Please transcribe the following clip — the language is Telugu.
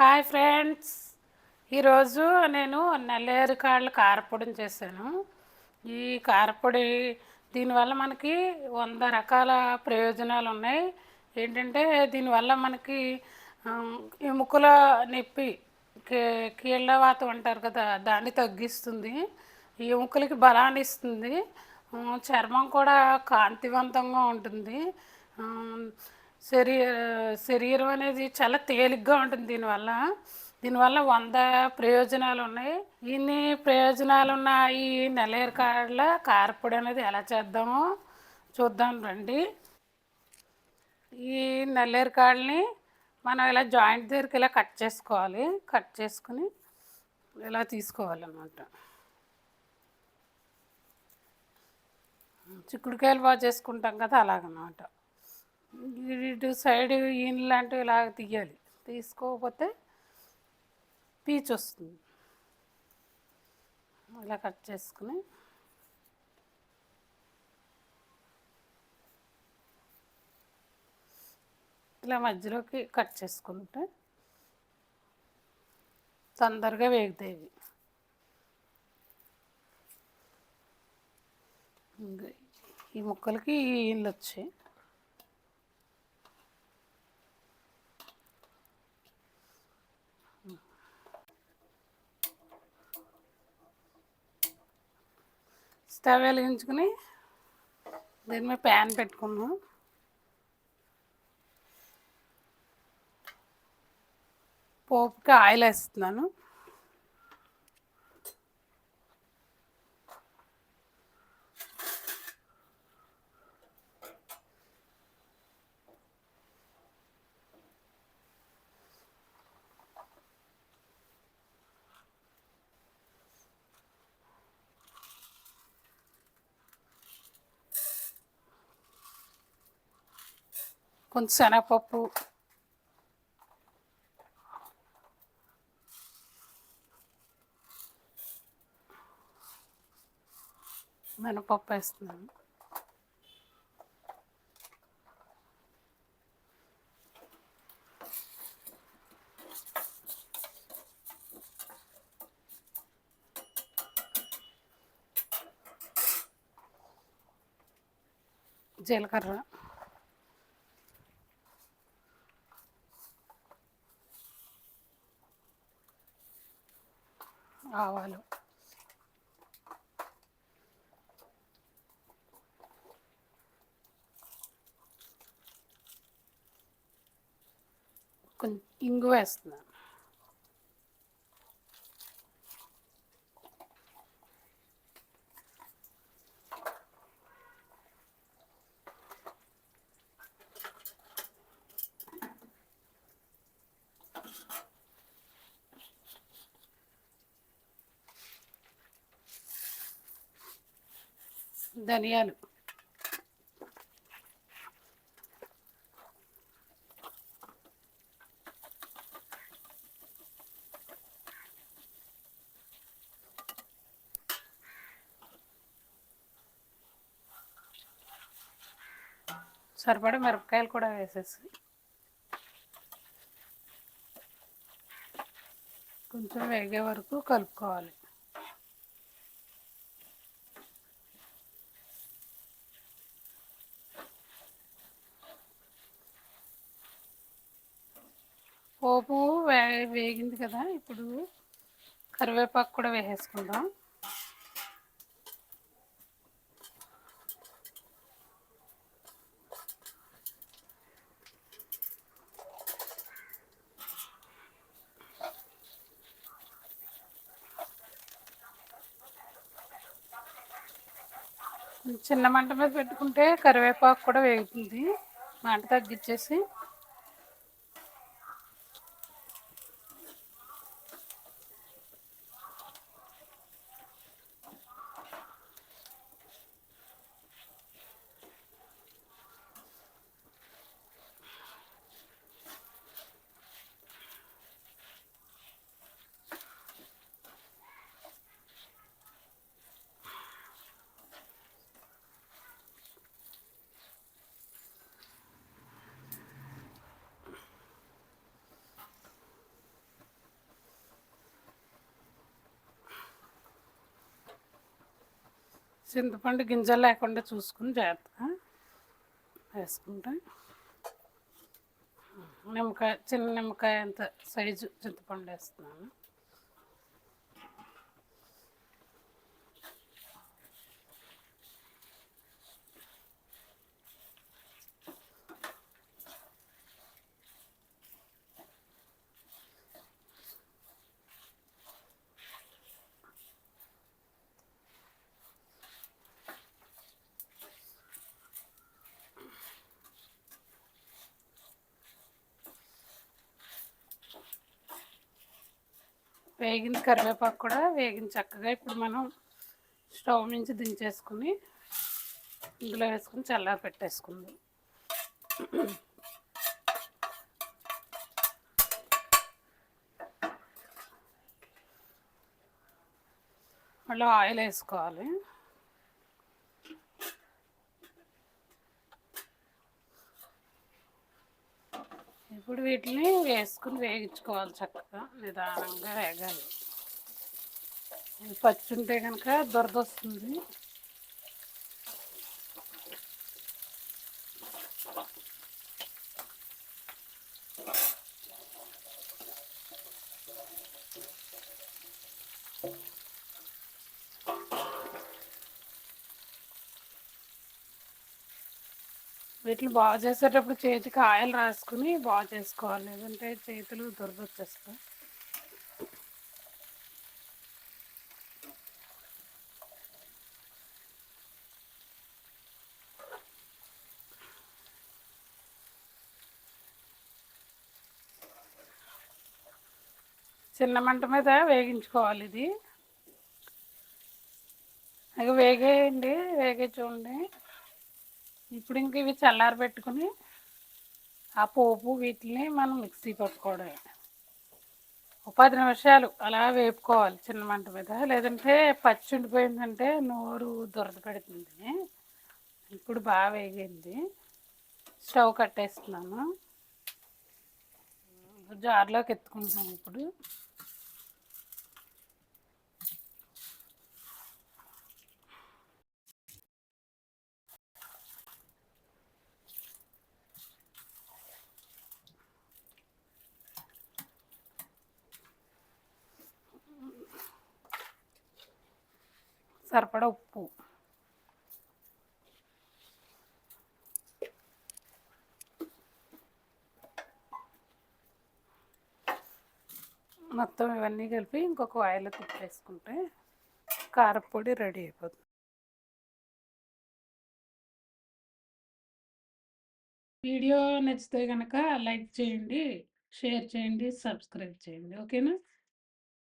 Hi friends. ఈరోజు నేను నల్లేరు కాళ్ళ కారపొడిని చేశాను. ఈ కారపొడి దీనివల్ల మనకి వంద రకాల ప్రయోజనాలు ఉన్నాయి. ఏంటంటే దీనివల్ల మనకి ఎముకల నొప్పి కే కీళ్ళవాతం అంటారు కదా దాన్ని తగ్గిస్తుంది. ఎముకలకి బలాన్ని ఇస్తుంది. చర్మం కూడా కాంతివంతంగా ఉంటుంది. శరీర శరీరం అనేది చాలా తేలిగ్గా ఉంటుంది దీనివల్ల. దీనివల్ల వంద ప్రయోజనాలు ఉన్నాయి ఇన్ని ప్రయోజనాలు ఉన్న ఈ నెలేరు కాడల కారపొడి అనేది ఎలా చేద్దామో చూద్దాం రండి. ఈ నల్లేరు కాడని మనం ఇలా జాయింట్ దగ్గరికి ఇలా కట్ చేసుకోవాలి. కట్ చేసుకుని ఇలా తీసుకోవాలన్నమాట. చిక్కుడుకాయలు బాగా చేసుకుంటాం కదా అలాగనమాట ఇటు సైడ్ ఈయన లాంటివి ఇలా తీయాలి. తీసుకోకపోతే పీచ్ వస్తుంది. ఇలా కట్ చేసుకుని ఇలా మధ్యలోకి కట్ చేసుకుంటే తొందరగా వేగుతాయి ఇవి. ఈ ముక్కలకి ఈ ఈళ్ళు వచ్చాయి. స్టవ్ వెలిగించుకుని దీని మీద ప్యాన్ పెట్టుకున్నాం పోపుకి ఆయిల్ వేస్తున్నాను. కొంచెం శనగపప్పు. మినపప్పు వేస్తున్నాను. జీలకర్ర. ఆవాలు కొంచెం ఇంగు వేస్తున్నాను ధనియాలు. సరిపడా మిరపకాయలు కూడా వేసేసి కొంచెం వేగే వరకు కలుపుకోవాలి. పోపు వే వేగింది కదా ఇప్పుడు కరివేపాకు కూడా వేసేసుకుందాం. చిన్న మంట మీద పెట్టుకుంటే కరివేపాకు కూడా వేగుతుంది. మంట తగ్గించేసి చింతపండు గింజలు లేకుండా చూసుకుని జాగ్రత్తగా వేసుకుంటే. నిమ్మకాయ చిన్న నిమ్మకాయ అంత సైజు చింతపండు వేస్తున్నాను. వేగిన కరివేపాకు కూడా వేగిన చక్కగా ఇప్పుడు మనం స్టవ్ నుంచి దించేసుకుని ఇందులో వేసుకుని చల్లారి పెట్టేసుకుందాం. మళ్ళీ ఆయిల్ వేసుకోవాలి. ఇప్పుడు వీటిని వేసుకుని వేగించుకోవాలి చక్కగా నిదానంగా వేగాలి. పచ్చి ఉంటే కనుక దొరద వస్తుంది. వీటిని బాగు చేసేటప్పుడు చేతికి ఆయిల్ రాసుకుని బాగు చేసుకోవాలి. లేదంటే చేతులు దొరకొచ్చేస్తాయి చిన్న మంట మీద వేగించుకోవాలి ఇది. అది వేగేయండి వేగే చూడండి. ఇప్పుడు ఇంక ఇవి చల్లారి పెట్టుకుని ఆ పోపు వీటిని మనం మిక్సీ పట్టుకోవడమే. ఒక పది నిమిషాలు అలా వేపుకోవాలి చిన్న మంట మీద. లేదంటే పచ్చి ఉండిపోయిందంటే నోరు దొరద పెడుతుంది. ఇప్పుడు బాగా వేగింది. స్టవ్ కట్టేస్తున్నాను. జార్లోకి ఎత్తుకుంటున్నాం ఇప్పుడు. సరిపడా ఉప్పు. మొత్తం ఇవన్నీ కలిపి ఇంకొక ఆయిల్ తిప్పేసుకుంటే కారపొడి రెడీ అయిపోతుంది. వీడియో నచ్చితే కనుక లైక్ చేయండి షేర్ చేయండి సబ్స్క్రైబ్ చేయండి. ఓకేనా?